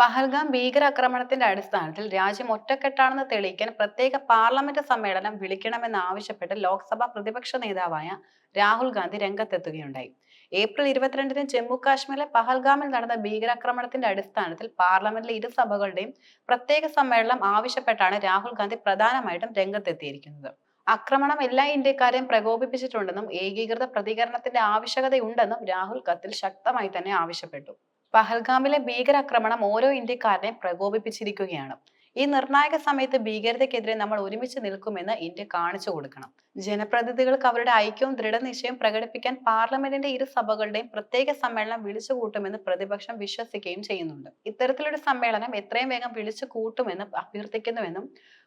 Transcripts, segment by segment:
പഹൽഗാം ഭീകരാക്രമണത്തിന്റെ അടിസ്ഥാനത്തിൽ രാജ്യം ഒറ്റക്കെട്ടാണെന്ന് തെളിയിക്കാൻ പ്രത്യേക പാർലമെന്റ് സമ്മേളനം വിളിക്കണമെന്ന് വിളിക്കണമെന്നാവശ്യപ്പെട്ട് ലോക്സഭാ പ്രതിപക്ഷ നേതാവായ രാഹുൽ ഗാന്ധി രംഗത്തെത്തുകയുണ്ടായി. ഏപ്രിൽ ഇരുപത്തിരണ്ടിന് ജമ്മു കാശ്മീരിലെ പഹൽഗാമിൽ നടന്ന ഭീകരാക്രമണത്തിന്റെ അടിസ്ഥാനത്തിൽ പാർലമെന്റിലെ ഇരു സഭകളുടെയും പ്രത്യേക സമ്മേളനം ആവശ്യപ്പെട്ടാണ് രാഹുൽ ഗാന്ധി പ്രധാനമായിട്ടും രംഗത്തെത്തിയിരിക്കുന്നത്. ആക്രമണം എല്ലാ ഇന്ത്യക്കാരെയും പ്രകോപിപ്പിച്ചിട്ടുണ്ടെന്നും ഏകീകൃത പ്രതികരണത്തിന്റെ ആവശ്യകതയുണ്ടെന്നും രാഹുൽ കത്തിൽ ശക്തമായി തന്നെ ആവശ്യപ്പെട്ടു. പഹൽഗാമിലെ ഭീകരാക്രമണം ഓരോ ഇന്ത്യക്കാരനെ പ്രകോപിപ്പിച്ചിരിക്കുകയാണ്. ഈ നിർണായക സമയത്ത് ഭീകരതയ്ക്കെതിരെ നമ്മൾ ഒരുമിച്ച് നിൽക്കുമെന്ന് ഇന്ത്യ കാണിച്ചു കൊടുക്കണം. ജനപ്രതിനിധികൾക്ക് അവരുടെ ഐക്യവും ദൃഢനിശ്ചയം പ്രകടിപ്പിക്കാൻ പാർലമെന്റിന്റെ ഇരു സഭകളുടെയും പ്രത്യേക സമ്മേളനം വിളിച്ചു കൂട്ടുമെന്ന് പ്രതിപക്ഷം വിശ്വസിക്കുകയും ചെയ്യുന്നുണ്ട്. ഇത്തരത്തിലൊരു സമ്മേളനം എത്രയും വേഗം വിളിച്ചു കൂട്ടുമെന്ന് അഭ്യർത്ഥിക്കുന്നുവെന്നും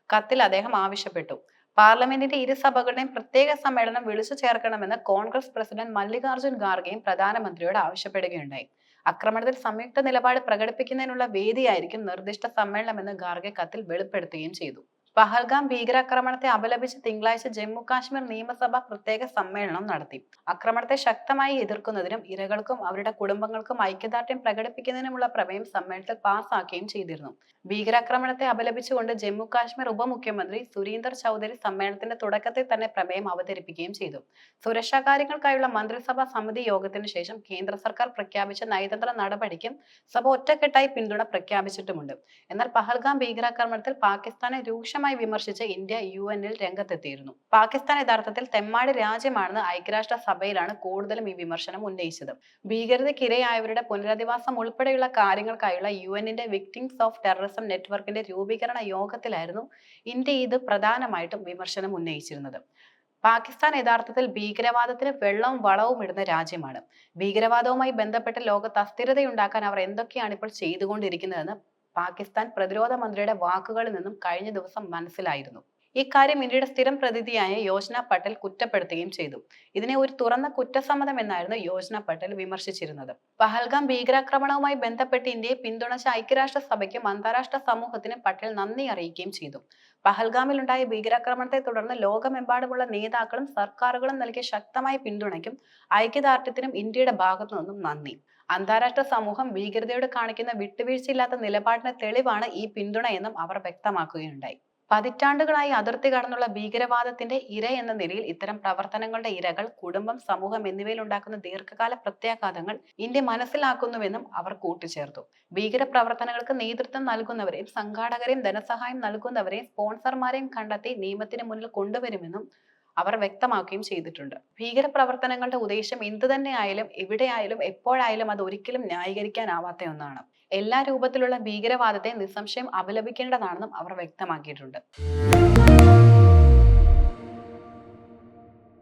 കത്തിൽ അദ്ദേഹം ആവശ്യപ്പെട്ടു. പാർലമെന്റിന്റെ ഇരു സഭകളുടെയും പ്രത്യേക സമ്മേളനം വിളിച്ചു ചേർക്കണമെന്ന് കോൺഗ്രസ് പ്രസിഡന്റ് മല്ലികാർജുൻ ഖാർഗെയും പ്രധാനമന്ത്രിയോട് ആവശ്യപ്പെടുകയുണ്ടായി. ആക്രമണത്തിൽ സംയുക്ത നിലപാട് പ്രകടിപ്പിക്കുന്നതിനുള്ള വേദിയായിരിക്കും നിർദ്ദിഷ്ട സമ്മേളനമെന്ന് ഖാർഗെ കത്തിൽ വെളിപ്പെടുത്തുകയും ചെയ്തു. പഹൽഗാം ഭീകരാക്രമണത്തെ അപലപിച്ച് തിങ്കളാഴ്ച ജമ്മു കാശ്മീർ നിയമസഭ പ്രത്യേക സമ്മേളനം നടത്തി. ആക്രമണത്തെ ശക്തമായി എതിർക്കുന്നതിനും ഇരകൾക്കും അവരുടെ കുടുംബങ്ങൾക്കും ഐക്യദാർഢ്യം പ്രകടിപ്പിക്കുന്നതിനുമുള്ള പ്രമേയം സമ്മേളനത്തിൽ പാസാക്കുകയും ചെയ്തിരുന്നു. ഭീകരാക്രമണത്തെ അപലപിച്ചുകൊണ്ട് ജമ്മു കാശ്മീർ ഉപമുഖ്യമന്ത്രി സുരീന്ദർ ചൗധരി സമ്മേളനത്തിന്റെ തുടക്കത്തിൽ തന്നെ പ്രമേയം അവതരിപ്പിക്കുകയും ചെയ്തു. സുരക്ഷാ കാര്യങ്ങൾക്കായുള്ള മന്ത്രിസഭാ സമിതി യോഗത്തിന് ശേഷം കേന്ദ്ര സർക്കാർ പ്രഖ്യാപിച്ച നയതന്ത്ര നടപടിക്കും സഭ ഒറ്റക്കെട്ടായി പിന്തുണ പ്രഖ്യാപിച്ചിട്ടുമുണ്ട്. എന്നാൽ പഹൽഗാം ഭീകരാക്രമണത്തിൽ പാകിസ്ഥാനെ രൂക്ഷമായി വിമർശിച്ച് ഇന്ത്യ യു എന്നിൽ രംഗത്തെത്തിയിരുന്നു. പാകിസ്ഥാൻ യഥാർത്ഥത്തിൽ തെമ്മാടി രാജ്യമാണെന്ന് ഐക്യരാഷ്ട്ര സഭയിലാണ് കൂടുതലും ഈ വിമർശനം ഉന്നയിച്ചത്. ഭീകരതയ്ക്കിരയായവരുടെ പുനരധിവാസം ഉൾപ്പെടെയുള്ള കാര്യങ്ങൾക്കായുള്ള യു എന്നിന്റെ വിക്ടിംസ് ഓഫ് ടെററിസം നെറ്റ്വർക്കിന്റെ രൂപീകരണ യോഗത്തിലായിരുന്നു ഇന്ത്യ ഇത് പ്രധാനമായിട്ടും വിമർശനം ഉന്നയിച്ചിരുന്നത്. പാകിസ്ഥാൻ യഥാർത്ഥത്തിൽ ഭീകരവാദത്തിന് വെള്ളവും വളവും ഇടുന്ന രാജ്യമാണ്. ഭീകരവാദവുമായി ബന്ധപ്പെട്ട് ലോകത്ത് അസ്ഥിരതയുണ്ടാക്കാൻ അവർ എന്തൊക്കെയാണ് ഇപ്പോൾ ചെയ്തുകൊണ്ടിരിക്കുന്നതെന്ന് പാകിസ്ഥാൻ പ്രതിരോധ മന്ത്രിയുടെ വാക്കുകളിൽ നിന്നും കഴിഞ്ഞ ദിവസം മനസ്സിലായിരുന്നു. ഇക്കാര്യം ഇന്ത്യയുടെ സ്ഥിരം പ്രതിനിധിയായ യോജന പട്ടേൽ കുറ്റപ്പെടുത്തുകയും ചെയ്തു. ഇതിനെ ഒരു തുറന്ന കുറ്റസമ്മതം എന്നായിരുന്നു യോജന പട്ടേൽ വിമർശിച്ചിരുന്നത്. പഹൽഗാം ഭീകരാക്രമണവുമായി ബന്ധപ്പെട്ട് ഇന്ത്യയെ പിന്തുണച്ച ഐക്യരാഷ്ട്ര സഭയ്ക്കും അന്താരാഷ്ട്ര സമൂഹത്തിനും പട്ടേൽ നന്ദി അറിയിക്കുകയും ചെയ്തു. പഹൽഗാമിലുണ്ടായ ഭീകരാക്രമണത്തെ തുടർന്ന് ലോകമെമ്പാടുമുള്ള നേതാക്കളും സർക്കാരുകളും നൽകിയ ശക്തമായ പിന്തുണയ്ക്കും ഐക്യദാർഢ്യത്തിനും ഇന്ത്യയുടെ ഭാഗത്തു നിന്നും നന്ദി. അന്താരാഷ്ട്ര സമൂഹം ഭീകരതയോട് കാണിക്കുന്ന വിട്ടുവീഴ്ചയില്ലാത്ത നിലപാടിന് തെളിവാണ് ഈ പിന്തുണ എന്നും അവർ വ്യക്തമാക്കുകയുണ്ടായി. പതിറ്റാണ്ടുകളായി അതിർത്തി കടന്നുള്ള ഭീകരവാദത്തിന്റെ ഇര എന്ന നിലയിൽ ഇത്തരം പ്രവർത്തനങ്ങളുടെ ഇരകൾ കുടുംബം സമൂഹം എന്നിവയിൽ ഉണ്ടാക്കുന്ന ദീർഘകാല പ്രത്യാഘാതങ്ങൾ ഇന്ത്യ മനസ്സിലാക്കുന്നുവെന്നും അവർ കൂട്ടിച്ചേർത്തു. ഭീകര പ്രവർത്തനങ്ങൾക്ക് നേതൃത്വം നൽകുന്നവരെയും സംഘാടകരെയും ധനസഹായം നൽകുന്നവരെയും സ്പോൺസർമാരെയും കണ്ടെത്തി നിയമത്തിന് മുന്നിൽ കൊണ്ടുവരുമെന്നും അവർ വ്യക്തമാക്കുകയും ചെയ്തിട്ടുണ്ട്. ഭീകരപ്രവർത്തനങ്ങളുടെ ഉദ്ദേശം എന്തു തന്നെ ആയാലും എവിടെയായാലും എപ്പോഴായാലും അത് ഒരിക്കലും ന്യായീകരിക്കാനാവാത്ത ഒന്നാണ്. എല്ലാ രൂപത്തിലുള്ള ഭീകരവാദത്തെ നിസ്സംശയം അപലപിക്കേണ്ടതാണെന്നും അവർ വ്യക്തമാക്കിയിട്ടുണ്ട്.